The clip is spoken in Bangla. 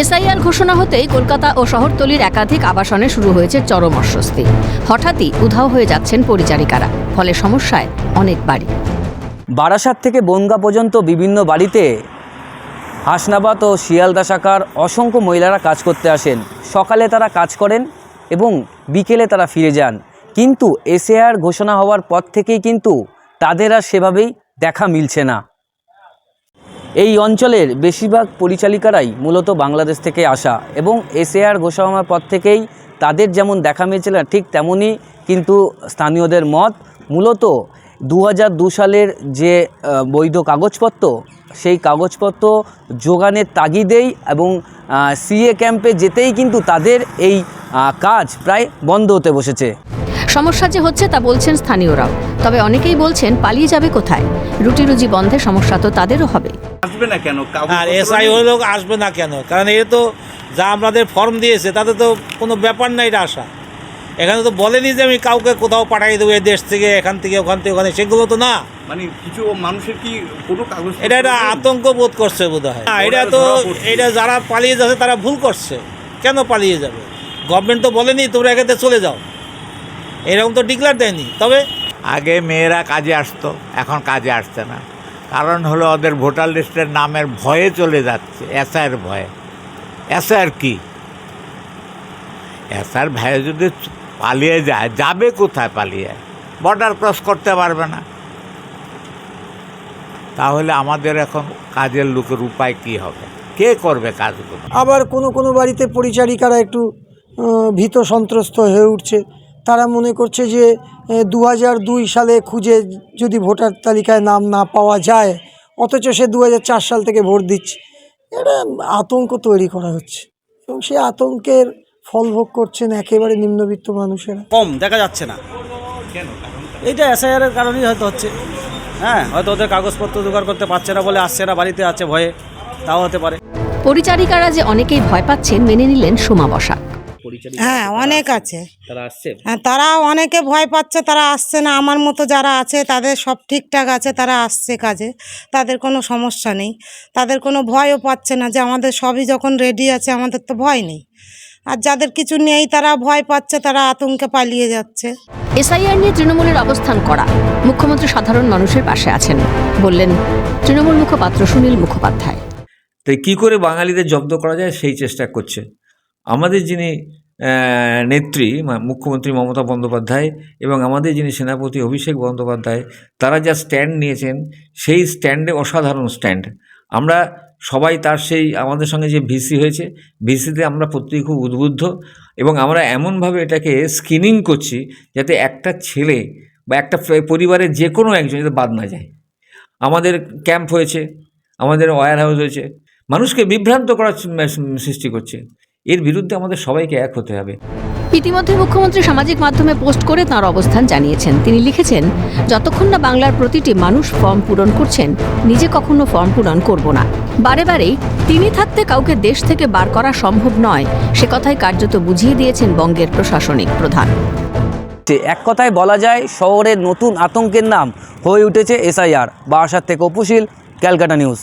এসআইআর ঘোষণা হতেই কলকাতা ও শহরতলির একাধিক আবাসনে শুরু হয়েছে চরম অস্বস্তি। হঠাৎই উধাও হয়ে যাচ্ছেন পরিচারিকারা, ফলে সমস্যায় অনেক বাড়ি। বারাসাত থেকে বনগা পর্যন্ত বিভিন্ন বাড়িতে হাসনাবাদ ও শিয়ালদা শাখার অসংখ্য মহিলারা কাজ করতে আসেন। সকালে তারা কাজ করেন এবং বিকেলে তারা ফিরে যান। কিন্তু এসএআর ঘোষণা হওয়ার পর থেকেই কিন্তু তাদের আর সেভাবেই দেখা মিলছে না। এই অঞ্চলের বেশিরভাগ পরিচালিকারাই মূলত বাংলাদেশ থেকে আসা এবং এসএআর হওয়ার পর থেকেই তাদের যেমন দেখা মিলছিল ঠিক তেমনই কিন্তু স্থানীয়দের মত মূলত দু সালের যে বৈধ কাগজপত্র, সেই কাগজপত্র যোগানের তাগিদেই এবং সিএ ক্যাম্পে যেতেই কিন্তু তাদের এই কাজ প্রায় বন্ধ হতে বসেছে। সমস্যা যে হচ্ছে তা বলছেন স্থানীয়রাও। তবে অনেকেই বলছেন পালিয়ে যাবে কোথায়? রুটি রুজি বন্ধে সমস্যা তো তাদেরও হবে। আসবে না কেন? আর এসআই নেই? হলেও আসবে না কেন? কারণ এ তো যা আমাদের ফর্ম দিয়েছে তাতে তো কোনো ব্যাপার না এটা আসা। এখানে তো বলেনি যে আমি কাউকে কোথাও পাঠিয়ে দেবো এই দেশ থেকে এখান থেকে ওখান থেকে ওখানে সেগুলো তো না। মানে কিছু মানুষের কি কোনো কাগজ এটা একটা আতঙ্ক বোধ করছে বোধ হয় না, এটা তো এটা যারা পালিয়ে যাচ্ছে তারা ভুল করছে। কেন পালিয়ে যাবে? গভর্নমেন্ট তো বলেনি তোমরা এখানে চলে যাও। এরকম তো ডিক্লার দেয়নি। তবে আগে মেয়েরা কাজে আসতো এখন কাজে আসছে না। কারণ হলো ওদের ভোটার লিস্টের নামের ভয়ে চলে যাচ্ছে এসআর ভয়ে। এসআর কি? এসআর ভয়ে যদি পালিয়ে যায় যাবে কোথায় পালিয়ে? বর্ডার ক্রস করতে পারবে না। তাহলে আমাদের এখন কাজের লোকের উপায় কি হবে? কে করবে কাজগুলো? আবার কোনো কোনো বাড়িতে পরিচারিকারা একটু ভীত সন্ত্রস্ত হয়ে উঠছে। তারা মনে করছে যে দু দুই সালে খুঁজে যদি ভোটার তালিকায় নাম না পাওয়া যায় অথচ সে দু হাজার চার সাল থেকে ভোট দিচ্ছে। এটা আতঙ্ক তৈরি করা হচ্ছে। এবং সেই আতঙ্কের ফল ভোগ করছেন একেবারে নিম্নবিত্ত মানুষেরা। কম দেখা যাচ্ছে না। এইটা এসআইআর এর কারণেই হয়তো হচ্ছে। হ্যাঁ হয়তো ওদের কাগজপত্র জোগাড় করতে পারছে না বলে আসছে না বাড়িতে আছে ভয়ে। তাও হতে পারে। পরিচারিকারা যে অনেকেই ভয় পাচ্ছেন মেনে নিলেন সোমা বসাক। হ্যাঁ অনেক আছে। তারা আসছে? হ্যাঁ তারা অনেকে ভয় পাচ্ছে তারা আসছে না। আমার মতো যারা আছে তাদের সব ঠিকঠাক আছে তারা আসছে কাজে। তাদের কোনো সমস্যা নেই। তাদের কোনো ভয়ও পাচ্ছে না যে আমাদের সবই যখন রেডি আছে আমাদের তো ভয় নেই। আর যাদের কিছু নেই তারা ভয় পাচ্ছে তারা আতঙ্কে পালিয়ে যাচ্ছে। এসআইআর নিয়ে তৃণমূলের অবস্থান করা মুখ্যমন্ত্রী সাধারণ মানুষের পাশে আছেন বললেন তৃণমূল মুখপাত্র সুনীল মুখোপাধ্যায়। তাই কী করে বাঙালিদের জব্দ করা যায় সেই চেষ্টা করছে। আমাদের যিনি নেত্রী মুখ্যমন্ত্রী মমতা বন্দ্যোপাধ্যায় এবং আমাদের যিনি সেনাপতি অভিষেক বন্দ্যোপাধ্যায়, তারা যা স্ট্যান্ড নিয়েছেন, সেই স্ট্যান্ডে অসাধারণ স্ট্যান্ড আমরা সবাই তার সেই, আমাদের সঙ্গে যে ভিসি হয়েছে ভিসিতে আমরা প্রত্যেকে খুব উদ্বুদ্ধ এবং আমরা এমনভাবে এটাকে স্ক্রিনিং করছি যাতে একটা ছেলে বা একটা পরিবারের যে কোনো একজন যাতে বাদ না যায়। আমাদের ক্যাম্প হয়েছে, আমাদের ওয়্যার হাউস হয়েছে, মানুষকে বিভ্রান্ত করার সৃষ্টি করছে। এর বিরুদ্ধে আমাদের সবাইকে এক হতে হবে। ইতিমধ্যে মুখ্যমন্ত্রী সামাজিক মাধ্যমে পোস্ট করে তাঁর অবস্থান জানিয়েছেন। তিনি লিখেছেন যতক্ষণ না বাংলার প্রতিটি মানুষ ফর্ম পূরণ করছেন নিজে কখনো ফর্ম পূরণ করব না। বারে বারেই তিনি থাকতে কাউকে দেশ থেকে বার করা সম্ভব নয়। সে কথাই কার্যত বুঝিয়ে দিয়েছেন বঙ্গের প্রশাসনিক প্রধান। যে এক কথায় বলা যায় শহরের নতুন আতঙ্কের নাম হয়ে উঠেছে এসআইআর। বারাসাত থেকে অপুশীল ক্যালকাটা নিউজ।